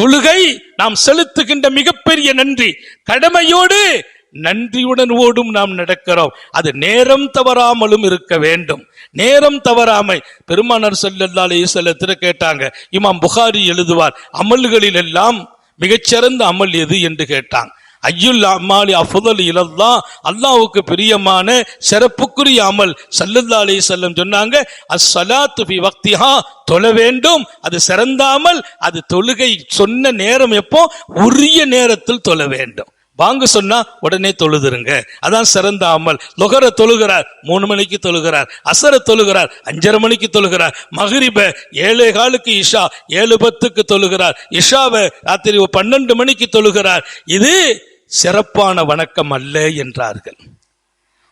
தொழுகை நாம் செலுத்துகின்ற மிகப்பெரிய நன்றி. கடமையோடு நன்றியுடன் ஓடும் நாம் நடக்கிறோம். அது நேரம் தவறாமலும் இருக்க வேண்டும். நேரம் தவறாமை. பெருமானார் ஸல்லல்லாஹு அலைஹி கேட்டாங்க. இமாம் புகாரி எழுதுவார் அமல்களில் எல்லாம் மிகச்சிறந்த அமல் எது? என்று கேட்டாங்க. ஐயுல் அம்மாலி அஃதல் இலல்லா அல்லாவுக்கு பிரியமான சிறப்புக்குரிய அமல். ஸல்லல்லாஹு அலைஹி சொன்னாங்க அஸ்ஸலாத்து ஃபி வக்திஹா தொழ வேண்டும் அது சிறந்தாமல் அது தொழுகை சொன்ன நேரம் எப்போ? உரிய நேரத்தில் தொழ வேண்டும். வாங்க சொன்னா உடனே தொழுதுருங்க. அதான் சிறந்த அமல். லொகர தொழுகிறார் மூணு மணிக்கு தொழுகிறார் அசர தொழுகிறார் அஞ்சரை மணிக்கு தொழுகிறார் மகரிப ஏழு காலுக்கு இஷா ஏழு பத்துக்கு தொழுகிறார் இஷாவை ராத்திரி பன்னெண்டு மணிக்கு தொழுகிறார். இது சிறப்பான வணக்கம் அல்ல என்றார்கள்.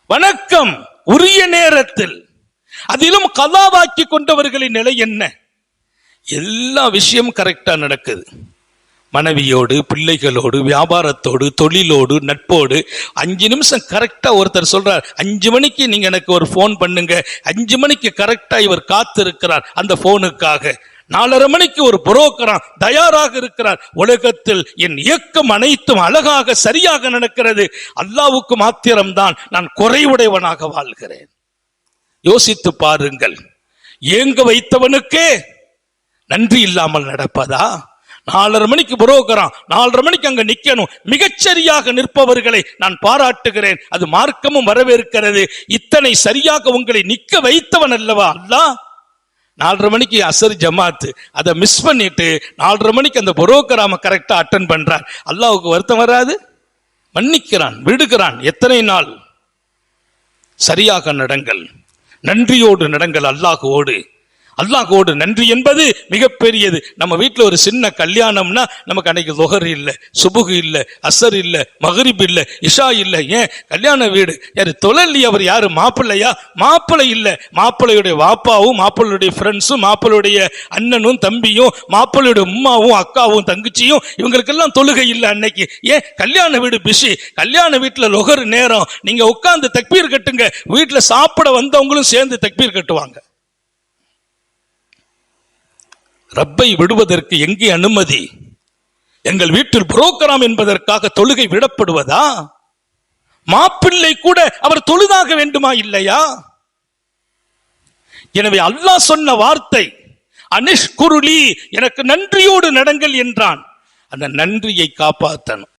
வணக்கம் உரிய நேரத்தில். அதிலும் கதாவாக்கி கொண்டவர்களின் நிலை என்ன? எல்லா விஷயமும் கரெக்டா நடக்குது. மனைவியோடு பிள்ளைகளோடு வியாபாரத்தோடு தொழிலோடு நட்போடு அஞ்சு நிமிஷம் கரெக்டாக ஒருத்தர் சொல்றார் அஞ்சு மணிக்கு நீங்க எனக்கு ஒரு ஃபோன் பண்ணுங்க. அஞ்சு மணிக்கு கரெக்டாக இவர் காத்திருக்கிறார் அந்த ஃபோனுக்காக நாலரை மணிக்கு ஒரு புரோக்கரான் தயாராக இருக்கிறார். உலகத்தில் என் இயக்கம் அனைத்தும் அழகாக சரியாக நடக்கிறது. அல்லாவுக்கு மாத்திரம்தான் நான் குறைவுடையவனாக வாழ்கிறேன். யோசித்து பாருங்கள். ஏங்க வைத்தவனுக்கே நன்றி இல்லாமல் நடப்பதா? நாலரை மணிக்கு புரோக்கரான் நாலரை மணிக்கு அங்க நிக்கணும். மிகச்சரியாக நிற்பவர்களை நான் பாராட்டுகிறேன். அது மார்க்கமும் வரவேற்கிறது. இத்தனை சரியாக உங்களை நிக்க வைத்தவன் அல்லவா? அல்லாஹ் நாலரை மணிக்கு அசர் ஜமாத்து. அதை மிஸ் பண்ணிட்டு நாலரை மணிக்கு அந்த புரோக்கராம கரெக்டாக அட்டன் பண்ணுறார் அல்லாவுக்கு வருத்தம் வராது? மன்னிக்கிறான் விடுகிறான். எத்தனை நாள்? சரியாக நடங்கள். நன்றியோடு நடங்கள் அல்லாஹுவோடு. அல்லாஹோடு நன்றி என்பது மிகப்பெரியது. நம்ம வீட்டில் ஒரு சின்ன கல்யாணம்னா நமக்கு அன்னைக்கு லொஹர் இல்லை சுபுகு இல்லை அசர் இல்லை மகரிப் இல்லை இஷா இல்லை. ஏன்? கல்யாண வீடு. யார் தொழலி அவர் யார்? மாப்பிள்ளையா? மாப்பிள்ளை இல்லை. மாப்பிள்ளையுடைய வாப்பாவும் மாப்பிள்ளையுடைய ஃப்ரெண்ட்ஸும் மாப்பிள்ளையுடைய அண்ணனும் தம்பியும் மாப்பிள்ளையுடைய உம்மாவும் அக்காவும் தங்கச்சியும் இவங்களுக்கெல்லாம் தொழுகை இல்லை அன்னைக்கு. ஏன்? கல்யாண வீடு பிஸி கல்யாண வீட்டில் லொகர் நேரம். நீங்கள் உட்காந்து தக்பீர் கட்டுங்க. வீட்டில் சாப்பிட வந்தவங்களும் சேர்ந்து தக்பீர் கட்டுவாங்க. ரப்பை விடுவதற்கு எங்கே அனுமதி? எங்கள் வீட்டில் புரோக்கராம் என்பதற்காக தொழுகை விடப்படுவதா? மாப்பிள்ளை கூட அவர் தொழுதாக வேண்டுமா இல்லையா? எனவே அல்லாஹ் சொன்ன வார்த்தை அனிஷ்குருளி எனக்கு நன்றியோடு நடங்கள் என்றான். அந்த நன்றியை காப்பாற்றணும்